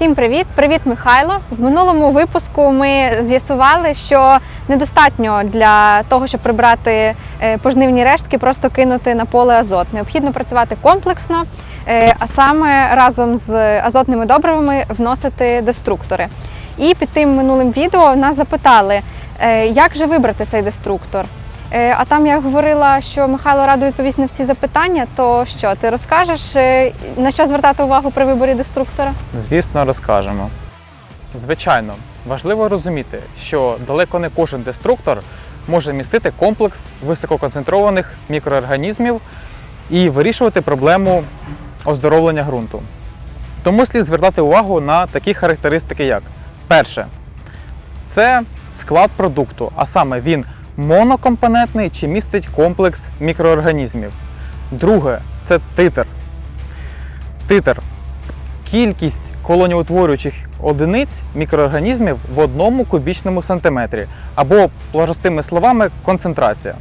Всім привіт! Привіт, Михайло! В минулому випуску ми з'ясували, що недостатньо для того, щоб прибрати е, пожнивні рештки, просто кинути на поле азот. Необхідно працювати комплексно, е, а саме разом з азотними добривами вносити деструктори. І під тим минулим відео нас запитали, е, як же вибрати цей деструктор. Е, А там я говорила, що Михайло радо відповість на всі запитання. То що ти розкажеш е, на що звертати увагу при виборі деструктора? Звісно, розкажемо. Звичайно, важливо розуміти, що далеко не кожен деструктор може містити комплекс висококонцентрованих мікроорганізмів і вирішувати проблему оздоровлення ґрунту. Тому слід звертати увагу на такі характеристики, як перше, це склад продукту, а саме він монокомпонентний чи містить комплекс мікроорганізмів. Друге це титр. Титр кількість колоніутворюючих одиниць мікроорганізмів в одному кубічному сантиметрі, або, простими словами, концентрація.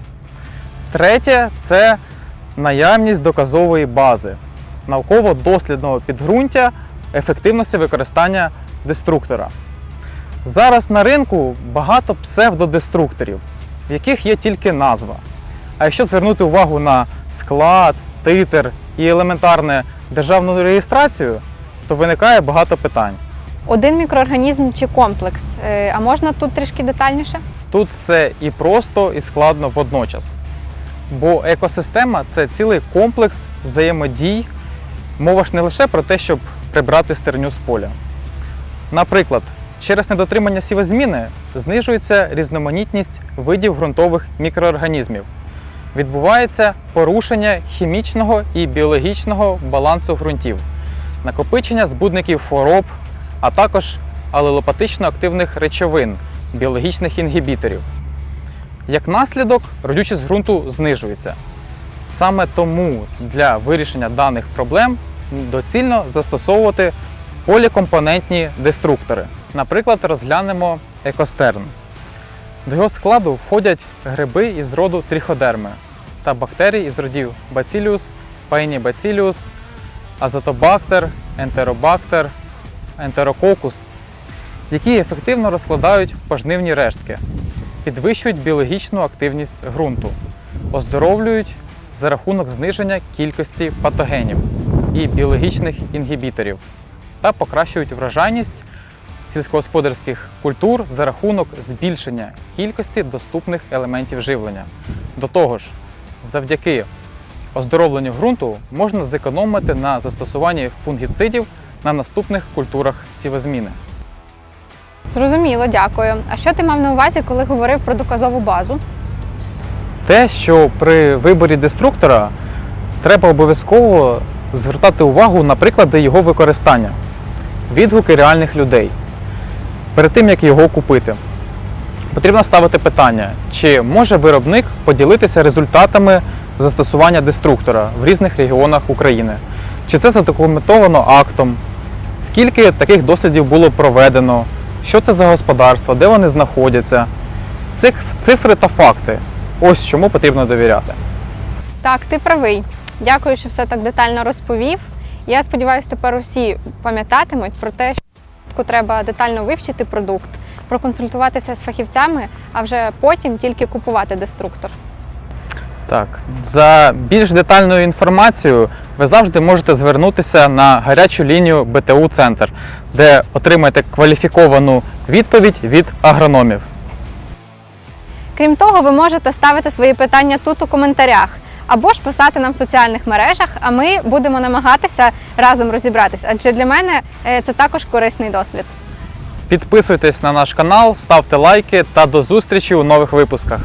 Третє це наявність доказової бази, науково-дослідного підґрунтя ефективності використання деструктора. Зараз на ринку багато псевдодеструкторів, в яких є тільки назва. А якщо звернути увагу на склад, титр і елементарне державну реєстрацію, то виникає багато питань. Один мікроорганізм чи комплекс? Е, А можна тут трішки детальніше? Тут все і просто, і складно водночас. Бо екосистема це цілий комплекс взаємодій. Мова ж не лише про те, щоб прибрати стерню з поля. Наприклад, через недотримання сівозміни знижується різноманітність видів ґрунтових мікроорганізмів. Відбувається порушення хімічного і біологічного балансу ґрунтів, накопичення збудників хвороб, а також алелопатично активних речовин, біологічних інгібіторів. Як наслідок, родючість ґрунту знижується. Саме тому для вирішення даних проблем доцільно застосовувати полікомпонентні деструктори. Наприклад, розглянемо екостерн. До його складу входять гриби із роду тріходерми та бактерії із родів Bacillus, Paenibacillus, азотобактер, ентеробактер, ентерококус, які ефективно розкладають пожнивні рештки, підвищують біологічну активність ґрунту, оздоровлюють за рахунок зниження кількості патогенів і біологічних інгібіторів та покращують врожайність сільськогосподарських культур за рахунок збільшення кількості доступних елементів живлення. До того ж, завдяки оздоровленню ґрунту можна зекономити на застосуванні фунгіцидів на наступних культурах сівозміни. Зрозуміло, дякую. А що ти мав на увазі, коли говорив про доказову базу? Те, що при виборі деструктора треба обов'язково звертати увагу на приклади його використання, відгуки реальних людей. Перед тим як його купити, потрібно ставити питання, чи може виробник поділитися результатами застосування деструктора в різних регіонах України, чи це задокументовано актом, скільки таких дослідів було проведено, що це за господарство, де вони знаходяться. Циф- Цифри та факти. Ось чому потрібно довіряти. Так, ти правий. Дякую, що все так детально розповів. Я сподіваюся, тепер усі пам'ятатимуть про те, що треба детально вивчити продукт, проконсультуватися з фахівцями, а вже потім тільки купувати деструктор. Так, за більш детальною інформацією ви завжди можете звернутися на гарячу лінію БТУ Центр, де отримаєте кваліфіковану відповідь від агрономів. Крім того, ви можете ставити свої питання тут у коментарях або ж писати нам в соціальних мережах, а ми будемо намагатися разом розібратися. Адже для мене е, це також корисний досвід. Підписуйтесь на наш канал, ставте лайки та до зустрічі у нових випусках.